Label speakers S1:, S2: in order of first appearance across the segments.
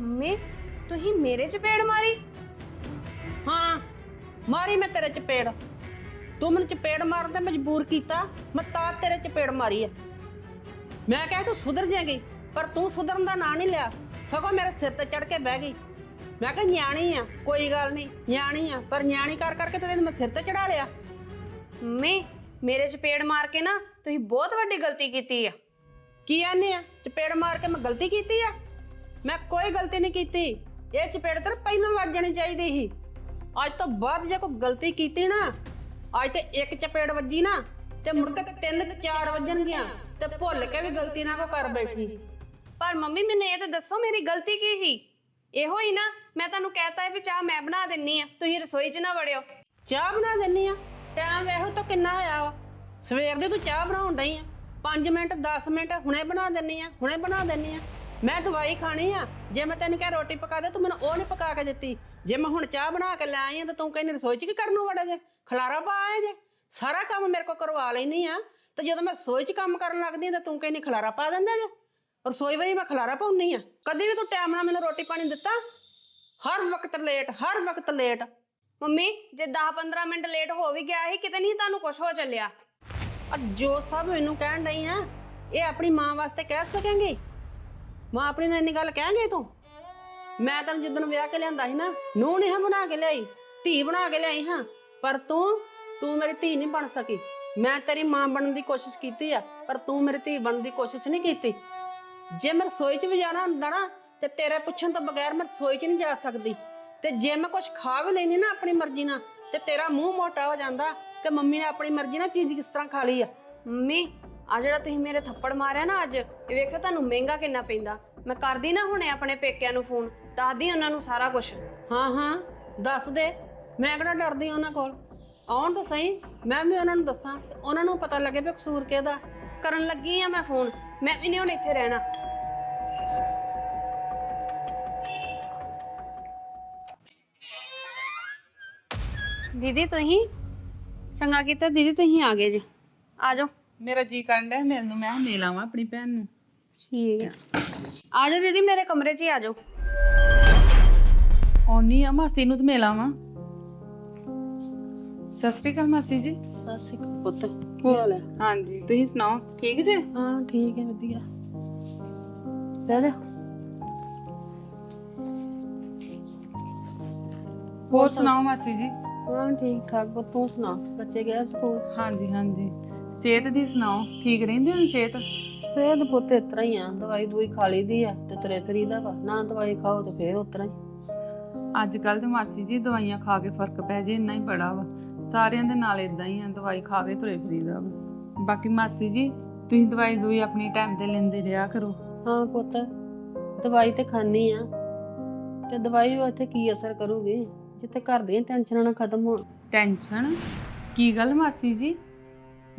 S1: Mummy ਤੁਸੀਂ ਮੇਰੇ ਚਪੇੜ ਮਾਰੀ?
S2: ਹਾਂ ਮਾਰੀ ਮੈਂ ਤੇਰੇ ਚਪੇੜ ਤੂੰ ਮੈਨੂੰ ਚਪੇੜ ਮਾਰਨ ਤੇ ਮਜਬੂਰ ਕੀਤਾ ਮੈਂ ਤਾਂ ਤੇਰੇ ਚਪੇੜ ਮਾਰੀ ਆ ਮੈਂ ਕਿਹਾ ਤੂੰ ਸੁਧਰ ਜਾਏਗੀ ਪਰ ਤੂੰ ਸੁਧਰਨ ਦਾ ਨਾਂ ਨਹੀਂ ਲਿਆ। ਸਗੋਂ ਮੇਰੇ ਸਿਰ ਤੇ ਚੜ ਕੇ ਬਹਿ ਗਈ। ਮੈਂ ਕਿਹਾ ਨਿਆਣੀ ਆ ਕੋਈ ਗੱਲ ਨਹੀਂ ਨਿਆਣੀ ਆ ਪਰ ਨਿਆਣੀ ਕਰ ਕਰਕੇ ਤੇ ਤੈਨੂੰ ਮੈਂ ਸਿਰ ਤੇ ਚੜਾ ਲਿਆ।
S1: ਮੰਮੀ ਮੇਰੇ ਚਪੇੜ ਮਾਰ ਕੇ ਨਾ ਤੁਸੀਂ ਬਹੁਤ ਵੱਡੀ ਗਲਤੀ ਕੀਤੀ ਆ।
S2: ਕੀ ਆਨੇ ਆ? ਚਪੇੜ ਮਾਰ ਕੇ ਮੈਂ ਗਲਤੀ ਕੀਤੀ ਆ? ਮੈਂ ਕੋਈ ਗਲਤੀ ਨਹੀਂ ਕੀਤੀ। ਇਹ ਚਪੇੜ ਤੇ ਪਹਿਲਾਂ ਵੱਜ ਜਾਣੀ ਚਾਹੀਦੀ ਸੀ। ਅੱਜ ਤੋਂ ਬਾਅਦ ਜੇ ਕੋਈ ਗਲਤੀ ਕੀਤੀ ਨਾ ਅੱਜ ਤੇ ਇੱਕ ਚਪੇੜ ਵੱਜੀ ਨਾ ਤੇ ਮੁੜ ਕੇ ਤਿੰਨ ਚਾਰ ਵੱਜਣਗੀਆਂ ਤੇ ਭੁੱਲ ਕੇ ਵੀ ਗਲਤੀ ਨਾ ਕੋ ਕਰ ਬੈਠੀ।
S1: ਪਰ ਮੰਮੀ ਮੈਨੂੰ ਇਹ ਤਾਂ ਦੱਸੋ ਮੇਰੀ ਗਲਤੀ ਕੀ ਸੀ? ਇਹੋ ਹੀ ਨਾ ਮੈਂ ਤੁਹਾਨੂੰ ਕਹਿਤਾ ਹੈ ਵੀ ਚਾਹ ਮੈਂ ਬਣਾ ਦਿੰਨੀ ਆ ਤੁਸੀਂ ਰਸੋਈ 'ਚ ਨਾ ਵੜਿਓ।
S2: ਚਾਹ ਬਣਾ ਦਿੰਨੀ ਆ? ਟਾਈਮ ਵੇਖੋ ਤਾਂ ਕਿੰਨਾ ਹੋਇਆ ਵਾ? ਸਵੇਰ ਦੀ ਤੂੰ ਚਾਹ ਬਣਾਉਣ ਡਈ ਆ। 5 ਮਿੰਟ 10 ਮਿੰਟ ਹੁਣੇ ਬਣਾ ਦਿੰਨੀ ਆ ਹੁਣੇ ਬਣਾ ਦਿੰਨੀ ਆ। ਮੈਂ ਦਵਾਈ ਖਾਣੀ ਆ। ਜੇ ਮੈਂ ਤੈਨੂੰ ਕਿਹਾ ਰੋਟੀ ਪਕਾ ਦੇ ਤੂੰ ਮੈਨੂੰ ਉਹ ਨਹੀਂ ਪਕਾ ਕੇ ਦਿੱਤੀ। ਜੇ ਮੈਂ ਹੁਣ ਚਾਹ ਬਣਾ ਕੇ ਲੈ ਆਈ ਆ ਤਾਂ ਤੂੰ ਕਹਿੰਦੀ ਰਸੋਈ 'ਚ ਕੀ ਕਰਨ ਨੂੰ ਵੜਾ ਜੇ ਖਲਾਰਾ ਪਾ ਆਏ ਜੇ। ਸਾਰਾ ਕੰਮ ਮੇਰੇ ਕੋਲ ਕਰਵਾ ਲੈਣੀ ਆ। ਤੇ ਜਦੋਂ ਮੈਂ ਰਸੋਈ 'ਚ ਕੰਮ ਕਰਨ ਲੱਗਦੀ ਆ ਤਾਂ ਤੂੰ ਕਹਿੰਦੀ ਖਲਾਰਾ ਪਾ ਦਿੰਦਾ ਜੇ। ਰਸੋਈ ਵਾਰੀ ਮੈਂ ਖਲਾਰਾ ਪਾਉਣੀ ਆ। ਕਦੀ ਵੀ ਤੂੰ ਟਾਈਮ ਨਾਲ ਮੈਨੂੰ ਰੋਟੀ ਪਾਣੀ ਦਿੱਤਾ? ਹਰ ਵਕਤ ਲੇਟ ਹਰ ਵਕਤ ਲੇਟ
S1: ਮੰਮੀ ਜੇ 10-15 ਮਿੰਟ ਲੇਟ ਹੋ ਵੀ ਗਿਆ ਸੀ ਕਿਤੇ ਨਹੀਂ ਤੁਹਾਨੂੰ ਕੁਝ ਹੋ ਚੱਲਿਆ?
S2: ਆ ਜੋ ਸਭ ਮੈਨੂੰ ਕਹਿਣ ਡਈ ਆ ਇਹ ਆਪਣੀ ਮਾਂ ਵਾਸਤੇ ਕਹਿ ਸਕੇਂਗੀ? ਮਾਂ ਆਪਣੀ ਨਾਲ ਇੰਨੀ ਗੱਲ ਕਹਾਂਗੇ ਤੂੰ? ਮੈਂ ਤੈਨੂੰ ਜਿੱਦਣ ਵਿਆਹ ਕੇ ਲਿਆਂਦਾ ਸੀ ਨਾ ਨੂੰ ਨਹੀਂ ਹਾਂ ਬਣਾ ਕੇ ਲਿਆਈ, ਧੀ ਬਣਾ ਕੇ ਲਿਆਈ ਹਾਂ, ਪਰ ਤੂੰ ਤੂੰ ਮੇਰੀ ਧੀ ਨਹੀਂ ਬਣ ਸਕੀ। ਮੈਂ ਤੇਰੀ ਮਾਂ ਬਣਨ ਦੀ ਕੋਸ਼ਿਸ਼ ਕੀਤੀ ਆ, ਪਰ ਤੂੰ ਮੇਰੀ ਧੀ ਬਣਨ ਦੀ ਕੋਸ਼ਿਸ਼ ਨਹੀਂ ਕੀਤੀ। ਜੇ ਮੈਂ ਰਸੋਈ 'ਚ ਵੀ ਜਾਣਾ ਹੁੰਦਾ ਨਾ, ਤੇ ਤੇਰੇ ਪੁੱਛਣ ਤੋਂ ਬਗੈਰ ਮੈਂ ਰਸੋਈ 'ਚ ਨਹੀਂ ਜਾ ਸਕਦੀ। ਤੇ ਜੇ ਮੈਂ ਕੁਝ ਖਾ ਵੀ ਲੈਣੀ ਨਾ ਆਪਣੀ ਮਰਜ਼ੀ ਨਾਲ, ਤੇ ਤੇਰਾ ਮੂੰਹ ਮੋਟਾ ਹੋ ਜਾਂਦਾ ਕਿ ਮੰਮੀ ਨੇ ਆਪਣੀ ਮਰਜ਼ੀ ਨਾਲ ਚੀਜ਼ ਕਿਸ ਤਰ੍ਹਾਂ ਖਾ ਲਈ ਆ।
S1: ਮੰਮੀ ਆ ਜਿਹੜਾ ਤੁਸੀਂ ਮੇਰੇ ਥੱਪੜ ਮਾਰਿਆ ਨਾ ਅੱਜ ਇਹ ਵੇਖਿਓ ਤੁਹਾਨੂੰ ਮਹਿੰਗਾ ਕਿੰਨਾ ਪੈਂਦਾ। ਮੈਂ ਕਰਦੀ ਨਾ ਹੁਣੇ ਆਪਣੇ ਪੇਕਿਆਂ ਨੂੰ ਫੋਨ ਦੱਸਦੀ ਉਹਨਾਂ ਨੂੰ ਸਾਰਾ ਕੁਝ
S2: ਹਾਂ ਹਾਂ ਦੱਸ ਦੇ। ਮੈਂ ਕਿਹੜਾ ਡਰਦੀ ਉਹਨਾਂ ਕੋਲ? ਆਉਣ ਤਾਂ ਸਹੀ ਮੈਂ ਵੀ ਉਹਨਾਂ ਨੂੰ ਦੱਸਾਂ ਤੇ ਉਹਨਾਂ ਨੂੰ ਪਤਾ ਲੱਗੇ ਵੀ ਕਸੂਰ ਕਿਹਦਾ।
S1: ਕਰਨ ਲੱਗੀ ਆ ਮੈਂ ਫੋਨ ਮੈਂ ਵੀ ਨਹੀਂ ਹੁਣ ਇੱਥੇ ਰਹਿਣਾ। ਦੀਦੀ ਤੁਸੀਂ? ਚੰਗਾ ਕੀਤਾ ਦੀਦੀ ਤੁਸੀਂ ਆ ਗਏ ਜੀ। ਆ ਜਾਓ।
S3: ਮੇਰਾ ਜੀ ਕਰਨ ਡਿਆ ਮਿਲਣ ਨੂੰ ਮੈਂ ਮਿਲ ਆਵਾਂ ਆਪਣੀ ਭੈਣ ਨੂੰ।
S1: ਠੀਕ ਆ। ਆ ਜਾਓ ਦੀਦੀ ਮੇਰੇ ਕਮਰੇ 'ਚ ਹੀ ਆ ਜਾਓ।
S3: ਆਉਣੀ ਆ ਮਾਸੀ ਨੂੰ ਤੇ ਮਿਲ ਆਵਾਂ। ਸਤਿ ਸ਼੍ਰੀ ਅਕਾਲ ਮਾਸੀ ਜੀ।
S2: ਸਾਸੀ ਪੁੱਤ ਕੀ ਹਾਲ ਹੈ
S3: ਹਾਂਜੀ ਤੁਸੀਂ ਸੁਣਾਓ ਠੀਕ ਜੇ?
S2: ਹਾਂ ਠੀਕ ਹੈ ਵਧੀਆ। ਬਹਿ ਜਾ।
S3: ਹੋਰ ਸੁਣਾਓ ਮਾਸੀ ਜੀ?
S2: ਹਾਂ ਠੀਕ ਠਾਕ ਪੁੱਤ ਤੂੰ ਸੁਣਾ ਬੱਚੇ ਗਏ ਸਕੂਲ?
S3: ਹਾਂਜੀ ਹਾਂਜੀ। ਸਿਹਤ ਦੀ ਸੁਣਾਓ ਠੀਕ ਰਹਿੰਦੇ ਹੋ ਸਿਹਤ?
S2: ਸਿਹਤ ਪੁੱਤ ਇਸ ਤਰ੍ਹਾਂ ਹੀ ਆ ਦਵਾਈ ਦਵਾਈ ਖਾ ਲਈਦੀ ਆ ਤੇ ਤੁਰੇ ਫਰੀਦਾ ਵਾ ਨਾ ਦਵਾਈ ਖਾਓ ਤੇ ਫੇਰ ਉਤਰਾ ਹੀ।
S3: ਅੱਜ ਕੱਲ ਤੇ ਮਾਸੀ ਜੀ ਦਵਾਈਆਂ ਖਾ ਕੇ ਫ਼ਰਕ ਪੈ ਜੇ ਇੰਨਾ ਹੀ ਬੜਾ ਵਾ। ਸਾਰਿਆਂ ਦੇ ਨਾਲ ਇਦਾਂ ਹੀ ਆ ਦਵਾਈ ਖਾ ਕੇ ਤੁਰੇ ਫਰੀਦਾ ਵਾ। ਬਾਕੀ ਮਾਸੀ ਜੀ ਤੁਸੀਂ ਦਵਾਈ ਦੂਈ ਆਪਣੀ ਟਾਈਮ ਤੇ ਲੈਂਦੇ ਰਿਹਾ ਕਰੋ।
S2: ਹਾਂ ਪੁੱਤ ਦਵਾਈ ਤੇ ਖਾਣੀ ਆ। ਤੇ ਦਵਾਈ ਉੱਥੇ ਕੀ ਅਸਰ ਕਰੂਗੀ? ਜਿੱਥੇ ਘਰ ਦੀਆਂ ਟੈਨਸ਼ਨਾਂ ਨਾ ਖਤਮ ਹੋਣ।
S3: ਟੈਨਸ਼ਨ? ਕੀ ਗੱਲ ਮਾਸੀ ਜੀ?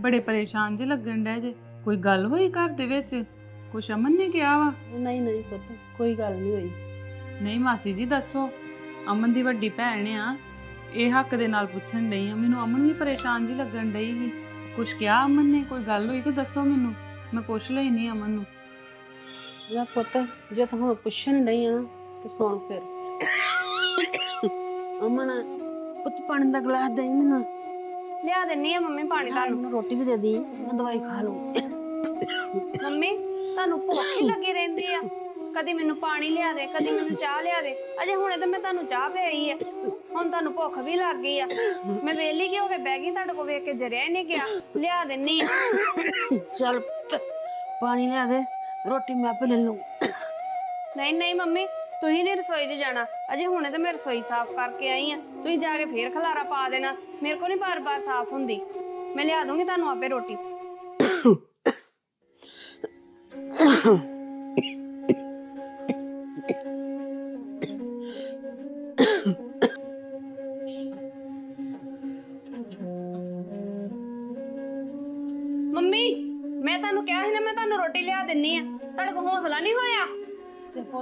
S3: ਬੜੇ ਪਰੇਸ਼ਾਨ ਜੇ ਲੱਗਣ ਡੈ ਜੇ। ਕੋਈ ਗੱਲ ਹੋਈ ਘਰ ਦੇ ਵਿੱਚ? ਕੁਛ ਅਮਨ ਨੇ ਕਿਹਾ ਵਾ?
S2: ਨਹੀਂ ਨਹੀਂ ਪੁੱਤ ਕੋਈ ਗੱਲ ਨਹੀਂ ਹੋਈ।
S3: ਨਹੀਂ ਮਾਸੀ ਜੀ ਦੱਸੋ। ਅਮਨ ਦੀ ਵੱਡੀ ਭੈਣ ਆ। ਇਹ ਹੱਕ ਦੇ ਨਾਲ ਪੁੱਛਣ ਡਈ ਆ। ਮੈਨੂੰ ਅਮਨ ਵੀ ਪਰੇਸ਼ਾਨ ਜੀ ਲੱਗਣ ਡਈ ਸੀ। ਕੁਛ ਕਿਹਾ ਅਮਨ ਨੇ? ਕੋਈ ਗੱਲ ਹੋਈ ਤਾਂ ਦੱਸੋ ਮੈਨੂੰ। ਮੈਂ ਪੁੱਛ ਲਈ ਨਹੀਂ ਅਮਨ ਨੂੰ।
S2: ਲੈ ਪੁੱਤ ਜੇ ਤੂੰ ਹੁਣ ਪੁੱਛਣ ਨਹੀਂ ਆ ਤੇ ਸੁਣ ਫਿਰ। ਅਮਨ ਪੁੱਤ ਪਾਣੀ ਦਾ ਗਲਾਸ ਦੇ ਮੈਨੂੰ।
S1: ਲਿਆ ਦਿੰਨੀ ਆ ਮੰਮੀ ਪਾਣੀ ਤੁਹਾਨੂੰ।
S2: ਮੈਨੂੰ ਰੋਟੀ ਵੀ ਦੇ ਦੀ ਮੈਂ ਦਵਾਈ ਖਾ ਲੂੰ
S1: ਮੰਮੀ ਤੁਹਾਨੂੰ ਭੁੱਖ ਹੀ ਲੱਗੀ ਰਹਿੰਦੀ ਆ। ਕਦੀ ਮੈਨੂੰ ਪਾਣੀ ਲਿਆ ਦੇ ਕਦੀ ਮੈਨੂੰ ਚਾਹ ਲਿਆ ਦੇ। ਅਜੇ ਹੁਣੇ ਤਾਂ ਮੈਂ ਤੁਹਾਨੂੰ ਚਾਹ ਪਿਆਈ ਆ। ਹੁਣ ਤੁਹਾਨੂੰ ਭੁੱਖ ਵੀ ਲੱਗ ਗਈ ਆ। ਮੈਂ ਵੇਲੀ ਕਿ ਹੋ ਕੇ ਬਹਿ ਗਈ ਤੁਹਾਡੇ ਕੋਲ ਵੇਖ ਕੇ ਜਰਿਆ ਹੀ ਨਹੀਂ ਗਿਆ। ਲਿਆ ਦਿੰਨੀ ਆ।
S2: ਚੱਲ ਪਾਣੀ ਲਿਆ ਦੇ ਰੋਟੀ ਮੈਂ ਆਪੇ ਲੈ ਲੂੰ
S1: ਨਹੀਂ ਨਹੀਂ ਮੰਮੀ ਤੁਸੀਂ ਨਹੀਂ ਰਸੋਈ 'ਚ ਜਾਣਾ। ਅਜੇ ਹੁਣੇ ਤਾਂ ਮੈਂ ਰਸੋਈ ਸਾਫ਼ ਕਰਕੇ ਆਈ ਆ। ਤੁਸੀਂ ਜਾ ਕੇ ਫੇਰ ਖਲਾਰਾ ਪਾ ਦੇਣਾ। ਮੇਰੇ ਕੋਲ ਨਹੀਂ ਬਾਰ-ਬਾਰ ਸਾਫ਼ ਹੁੰਦੀ। ਮੈਂ ਲਿਆ ਦੂੰਗੀ ਤੁਹਾਨੂੰ ਆਪੇ ਰੋਟੀ।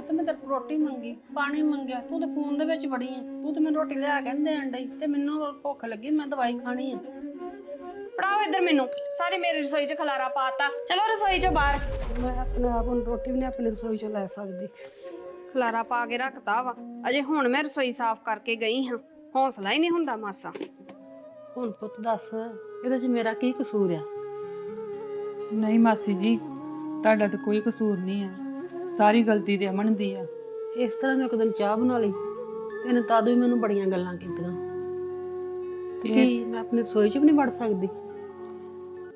S2: ਪੁੱਤ ਮੈਂ ਤੇਰੇ ਕੋਲ ਰੋਟੀ ਮੰਗੀ ਪਾਣੀ ਮੰਗਿਆ ਤੂੰ ਤਾਂ ਫੋਨ ਦੇ ਵਿੱਚ ਵੜੀ ਆ। ਤੂੰ ਤੇ ਮੈਨੂੰ ਰੋਟੀ ਲਿਆ ਕੇ ਨੀ ਦੇਣ ਡਈ ਤੇ ਮੈਨੂੰ ਭੁੱਖ ਲੱਗੀ ਮੈਂ ਦਵਾਈ ਖਾਣੀ ਆ।
S1: ਫੜਾਓ ਇੱਧਰ ਮੈਨੂੰ ਸਾਰੇ ਮੇਰੀ ਰਸੋਈ 'ਚ ਖਲਾਰਾ ਪਾਤਾ। ਚਲੋ ਰਸੋਈ 'ਚੋਂ ਬਾਹਰ।
S2: ਮੈਂ ਆਪਣੇ ਆਪ ਨੂੰ ਰੋਟੀ ਵੀ ਨਹੀਂ ਆਪਣੀ ਰਸੋਈ ਚੋਂ ਲੈ ਸਕਦੀ।
S1: ਖਲਾਰਾ ਪਾ ਕੇ ਰੱਖਤਾ ਵਾ ਅਜੇ ਹੁਣ ਮੈਂ ਰਸੋਈ ਸਾਫ਼ ਕਰਕੇ ਗਈ ਹਾਂ ਹੌਸਲਾ ਹੀ ਨਹੀਂ ਹੁੰਦਾ ਮਾਸਾ।
S2: ਹੁਣ ਪੁੱਤ ਦੱਸ ਇਹਦੇ 'ਚ ਮੇਰਾ ਕੀ ਕਸੂਰ ਆ?
S3: ਨਹੀਂ ਮਾਸੀ ਜੀ ਤੁਹਾਡਾ ਤਾਂ ਕੋਈ ਕਸੂਰ ਨਹੀਂ ਆ। ਸਾਰੀ ਗਲਤੀ ਤੇ ਅਮਨ ਦੀ ਆ।
S2: ਇਸ ਤਰ੍ਹਾਂ ਮੈਂ ਇੱਕ ਦਿਨ ਚਾਹ ਬਣਾ ਲਈ ਇਹਨੇ ਤਦ ਵੀ ਮੈਨੂੰ ਬੜੀਆਂ ਗੱਲਾਂ ਕੀਤੀਆਂ। ਤੇ ਕੀ ਮੈਂ ਆਪਣੀ ਰਸੋਈ 'ਚ ਵੀ ਨਹੀਂ ਵੜ ਸਕਦੀ?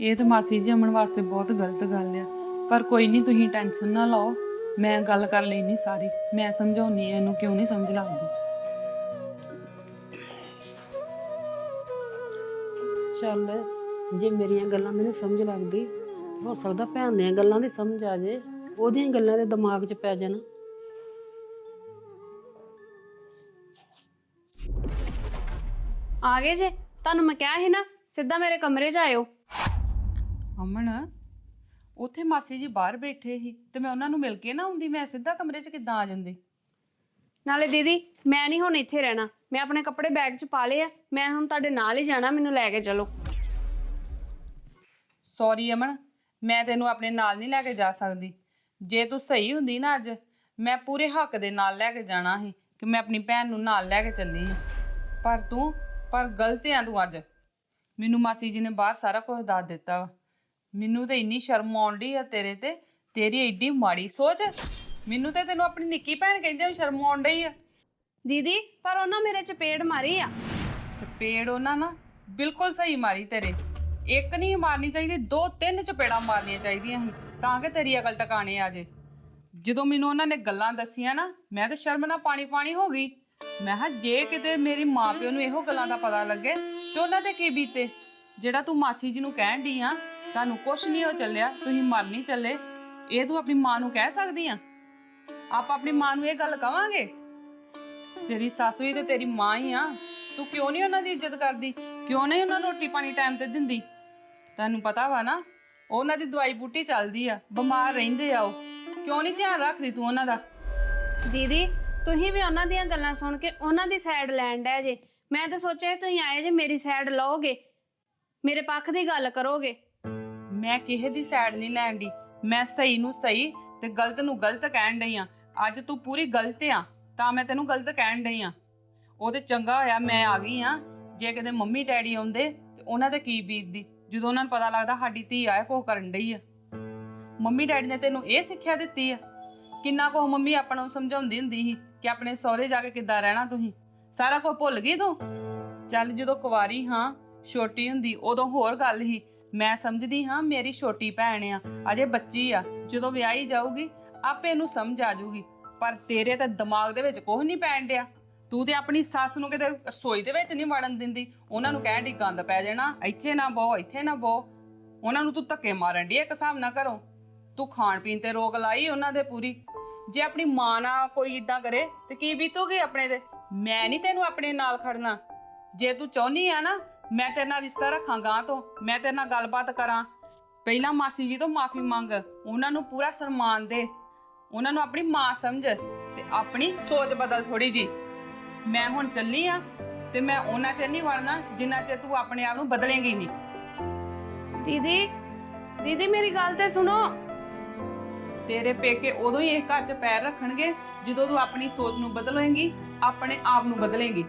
S3: ਇਹ ਤਾਂ ਮਾਸੀ ਜੀ ਅਮਨ ਵਾਸਤੇ ਬਹੁਤ ਗਲਤ ਗੱਲ ਆ। ਪਰ ਕੋਈ ਨਹੀਂ ਤੁਸੀਂ ਟੈਨਸ਼ਨ ਨਾ ਲਓ। ਮੈਂ ਗੱਲ ਕਰ ਲੈਣੀ ਸਾਰੀ। ਮੈਂ ਸਮਝਾਉਣੀ ਆ ਇਹਨੂੰ ਕਿਉਂ ਨਹੀਂ ਸਮਝ ਲੱਗਦੀ?
S2: ਚੱਲ ਜੇ ਮੇਰੀਆਂ ਗੱਲਾਂ ਦੀ ਨਹੀਂ ਸਮਝ ਲੱਗਦੀ ਹੋ ਸਕਦਾ ਭੈਣ ਦੀਆਂ ਗੱਲਾਂ ਦੀ ਸਮਝ ਆ ਜੇ। ਉਹਦੀਆਂ ਗੱਲਾਂ ਦੇ ਦਿਮਾਗ 'ਚ ਪੈ ਜਾਣ।
S1: ਆ ਗਏ ਜੇ ਤੁਹਾਨੂੰ ਮੈਂ ਕਿਹਾ ਸੀ ਨਾ ਸਿੱਧਾ ਮੇਰੇ ਕਮਰੇ 'ਚ ਆਇਓ।
S3: ਅਮਨ ਉੱਥੇ ਮਾਸੀ ਜੀ ਬਾਹਰ ਬੈਠੇ ਸੀ ਤੇ ਮੈਂ ਉਹਨਾਂ ਨੂੰ ਮਿਲ ਕੇ ਨਾ ਆਉਂਦੀ ਮੈਂ ਸਿੱਧਾ ਕਮਰੇ 'ਚ ਕਿੱਦਾਂ ਆ ਜਾਂਦੀ?
S1: ਨਾਲੇ ਦੀਦੀ ਮੈਂ ਨਹੀਂ ਹੁਣ ਇੱਥੇ ਰਹਿਣਾ। ਮੈਂ ਆਪਣੇ ਕੱਪੜੇ ਬੈਗ 'ਚ ਪਾ ਲਏ ਆ ਮੈਂ ਹੁਣ ਤੁਹਾਡੇ ਨਾਲ ਹੀ ਜਾਣਾ ਮੈਨੂੰ ਲੈ ਕੇ ਚਲੋ।
S3: ਸੌਰੀ ਅਮਨ ਮੈਂ ਤੈਨੂੰ ਆਪਣੇ ਨਾਲ ਨਹੀਂ ਲੈ ਕੇ ਜਾ ਸਕਦੀ। ਜੇ ਤੂੰ ਸਹੀ ਹੁੰਦੀ ਨਾ ਅੱਜ ਮੈਂ ਪੂਰੇ ਹੱਕ ਦੇ ਨਾਲ ਲੈ ਕੇ ਜਾਣਾ ਸੀ ਕਿ ਮੈਂ ਆਪਣੀ ਭੈਣ ਨੂੰ ਨਾਲ ਲੈ ਕੇ ਚੱਲੀ ਹਾਂ ਪਰ ਤੂੰ ਪਰ ਗਲਤ ਆ ਤੂੰ ਅੱਜ। ਮੈਨੂੰ ਮਾਸੀ ਜੀ ਨੇ ਬਾਹਰ ਸਾਰਾ ਕੁਝ ਦੱਸ ਦਿੱਤਾ ਵਾ। ਮੈਨੂੰ ਤੇ ਇੰਨੀ ਸ਼ਰਮ ਆਉਂਦੀ ਆ ਤੇਰੇ ਤੇ ਤੇਰੀ ਐਡੀ ਮਾੜੀ ਸੋਚ। ਮੈਨੂੰ ਤੇ ਤੈਨੂੰ ਆਪਣੀ ਨਿੱਕੀ ਭੈਣ ਕਹਿੰਦੇ ਹੋ ਸ਼ਰਮ ਆਉਣ ਡਈ ਆ।
S1: ਦੀਦੀ ਪਰ ਉਹਨਾਂ ਮੇਰੇ ਚਪੇੜ ਮਾਰੀ ਆ।
S3: ਚਪੇੜ ਉਹਨਾਂ ਨਾ ਬਿਲਕੁਲ ਸਹੀ ਮਾਰੀ ਤੇਰੇ। ਇੱਕ ਨਹੀਂ ਮਾਰਨੀ ਚਾਹੀਦੀ ਦੋ ਤਿੰਨ ਚਪੇੜਾਂ ਮਾਰਨੀਆਂ ਚਾਹੀਦੀਆਂ ਸੀ। ਤਾਂ ਕਿ ਤੇਰੀ ਅਕਲ ਟਿਕਾਣੇ ਆ ਜੇ। ਜਦੋਂ ਮੈਨੂੰ ਉਹਨਾਂ ਨੇ ਗੱਲਾਂ ਦੱਸੀਆਂ ਨਾ, ਮੈਂ ਤਾਂ ਸ਼ਰਮ ਨਾਲ ਪਾਣੀ ਪਾਣੀ ਹੋ ਗਈ। ਮੈਂ ਕਿਹਾ, ਜੇ ਕਿਤੇ ਮੇਰੀ ਮਾਂ ਪਿਓ ਨੂੰ ਇਹੋ ਗੱਲਾਂ ਦਾ ਪਤਾ ਲੱਗੇ, ਤੇ ਉਹਨਾਂ ਦੇ ਕੀ ਬੀਤੇ? ਜਿਹੜਾ ਤੂੰ ਮਾਸੀ ਜੀ ਨੂੰ ਕਹਿਣ ਦੀ ਆ, ਤੁਹਾਨੂੰ ਕੁਛ ਨਹੀਂ ਹੋ ਚੱਲਿਆ, ਤੁਸੀਂ ਮਰ ਨਹੀਂ ਚੱਲੇ। ਇਹ ਤੂੰ ਆਪਣੀ ਮਾਂ ਨੂੰ ਕਹਿ ਸਕਦੀ ਆ? ਆਪਾਂ ਆਪਣੀ ਮਾਂ ਨੂੰ ਇਹ ਗੱਲ ਕਵਾਂਗੇ? ਤੇਰੀ ਸੱਸ ਵੀ ਤੇ ਤੇਰੀ ਮਾਂ ਹੀ ਆ। ਤੂੰ ਕਿਉਂ ਨਹੀਂ ਉਹਨਾਂ ਦੀ ਇੱਜ਼ਤ ਕਰਦੀ? ਕਿਉਂ ਨਹੀਂ ਉਹਨਾਂ ਨੂੰ ਰੋਟੀ ਪਾਣੀ ਟਾਈਮ ਤੇ ਦਿੰਦੀ? ਤੈਨੂੰ ਪਤਾ ਵਾ ਨਾ ਉਹਨਾਂ ਦੀ ਦਵਾਈ ਬੂਟੀ ਚੱਲਦੀ ਆ ਬਿਮਾਰ ਰਹਿੰਦੇ ਆ ਉਹ। ਕਿਉਂ ਨਹੀਂ ਧਿਆਨ ਰੱਖਦੀ ਤੂੰ ਉਹਨਾਂ ਦਾ?
S1: ਦੀਦੀ ਤੁਸੀਂ ਵੀ ਉਹਨਾਂ ਦੀਆਂ ਗੱਲਾਂ ਸੁਣ ਕੇ ਉਹਨਾਂ ਦੀ ਸਾਈਡ ਲੈਣ ਡੈ ਜੇ। ਮੈਂ ਤਾਂ ਸੋਚਿਆ ਤੁਸੀਂ ਆਏ ਜੇ ਮੇਰੀ ਸਾਈਡ ਲਓਗੇ। ਮੇਰੇ ਪੱਖ ਦੀ ਗੱਲ ਕਰੋਗੇ।
S3: ਮੈਂ ਕਿਸੇ ਦੀ ਸਾਈਡ ਨਹੀਂ ਲੈਣ ਦੀ ਮੈਂ ਸਹੀ ਨੂੰ ਸਹੀ ਤੇ ਗਲਤ ਨੂੰ ਗਲਤ ਕਹਿਣ ਡਈ ਆ। ਅੱਜ ਤੂੰ ਪੂਰੀ ਗਲਤ ਆ ਤਾਂ ਮੈਂ ਤੈਨੂੰ ਗਲਤ ਕਹਿਣ ਡਈ ਆ। ਉਹ ਤੇ ਚੰਗਾ ਹੋਇਆ ਮੈਂ ਆ ਗਈ ਆ। ਜੇ ਕਿਤੇ ਮੰਮੀ ਡੈਡੀ ਆਉਂਦੇ ਤੇ ਉਹਨਾਂ ਤੇ ਕੀ ਬੀਤਦੀ? ਜਦੋਂ ਉਹਨਾਂ ਨੂੰ ਪਤਾ ਲੱਗਦਾ ਸਾਡੀ ਧੀ ਆ ਕੋ ਕਰਨ ਡਈ ਆ। ਮੰਮੀ ਡੈਡੀ ਨੇ ਤੈਨੂੰ ਇਹ ਸਿੱਖਿਆ ਦਿੱਤੀ ਆ, ਕਿੰਨਾ ਕੁ ਮੰਮੀ ਆਪਾਂ ਨੂੰ ਸਮਝਾਉਂਦੀ ਹੁੰਦੀ ਸੀ ਕਿ ਆਪਣੇ ਸਹੁਰੇ ਜਾ ਕੇ ਕਿੱਦਾਂ ਰਹਿਣਾ ਤੁਸੀਂ। ਸਾਰਾ ਕੁਝ ਭੁੱਲ ਗਈ ਤੂੰ? ਚੱਲ ਜਦੋਂ ਕੁਵਾਰੀ ਹਾਂ, ਛੋਟੀ ਹੁੰਦੀ, ਉਦੋਂ ਹੋਰ ਗੱਲ ਸੀ। ਮੈਂ ਸਮਝਦੀ ਹਾਂ ਮੇਰੀ ਛੋਟੀ ਭੈਣ ਆ, ਅਜੇ ਬੱਚੀ ਆ, ਜਦੋਂ ਵਿਆਹੀ ਜਾਊਗੀ, ਆਪੇ ਇਹਨੂੰ ਸਮਝ ਆ ਜਾਊਗੀ। ਪਰ ਤੇਰੇ ਤਾਂ ਦਿਮਾਗ ਦੇ ਵਿੱਚ ਕੁਝ ਨਹੀਂ ਪੈਣ ਡਿਆ। ਤੂੰ ਤੇ ਆਪਣੀ ਸੱਸ ਨੂੰ ਕਿਤੇ ਰਸੋਈ ਦੇ ਵਿੱਚ ਨਹੀਂ ਵੜਨ ਦਿੰਦੀ। ਉਹਨਾਂ ਨੂੰ ਕਹਿਣ ਦੀ ਗੰਦ ਪੈ ਜਾਣਾ, ਇੱਥੇ ਨਾ ਬਹੁ ਇੱਥੇ ਨਾ ਬਹੁ ਉਹਨਾਂ ਨੂੰ ਤੂੰ ਧੱਕੇ ਮਾਰਨ ਦੀ ਇੱਕ ਹਿਸਾਬ ਨਾ ਕਰੋ ਤੂੰ ਖਾਣ ਪੀਣ ਤੇ ਰੋਕ ਲਾਈ ਉਹਨਾਂ ਦੇ ਪੂਰੀ। ਜੇ ਆਪਣੀ ਮਾਂ ਨਾਲ ਕੋਈ ਇਦਾਂ ਕਰੇ, ਤੇ ਕੀ ਬੀਤੂਗੀ ਆਪਣੇ ਤੇ? ਮੈਂ ਨਹੀਂ ਤੈਨੂੰ ਆਪਣੇ ਨਾਲ ਖੜਨਾ। ਜੇ ਤੂੰ ਚਾਹੁੰਦੀ ਆ ਨਾ, ਮੈਂ ਤੇਰੇ ਨਾਲ ਰਿਸ਼ਤਾ ਰੱਖਾਂਗਾ ਤੋਂ। ਮੈਂ ਤੇਰੇ ਨਾਲ ਗੱਲਬਾਤ ਕਰਾਂ। ਪਹਿਲਾਂ ਮਾਸੀ ਜੀ ਤੋਂ ਮਾਫੀ ਮੰਗ। ਉਹਨਾਂ ਨੂੰ ਪੂਰਾ ਸਨਮਾਨ ਦੇ। ਉਹਨਾਂ ਨੂੰ ਆਪਣੀ ਮਾਂ ਸਮਝ ਤੇ ਆਪਣੀ ਸੋਚ ਬਦਲ ਥੋੜੀ ਜੀ ਮੈਂ ਹੁਣ ਚੱਲੀ ਆ ਤੇ ਮੈਂ ਉਹਨਾਂ ਚਿਰ ਨਹੀਂ ਵੜਨਾ ਜਿੰਨਾ ਚਿਰ ਤੂੰ ਆਪਣੇ ਆਪ ਨੂੰ ਬਦਲੇਂਗੀ ਨਹੀਂ।
S1: ਦੀਦੀ ਦੀਦੀ ਮੇਰੀ ਗੱਲ ਤੇ ਸੁਣੋ।
S3: ਤੇਰੇ ਪੇਕੇ ਉਦੋਂ ਹੀ ਇਸ ਘਰ 'ਚ ਪੈਰ ਰੱਖਣਗੇ ਜਦੋਂ ਤੂੰ ਆਪਣੀ ਸੋਚ ਨੂੰ ਬਦਲੇਂਗੀ ਆਪਣੇ ਆਪ ਨੂੰ ਬਦਲੇਂਗੀ।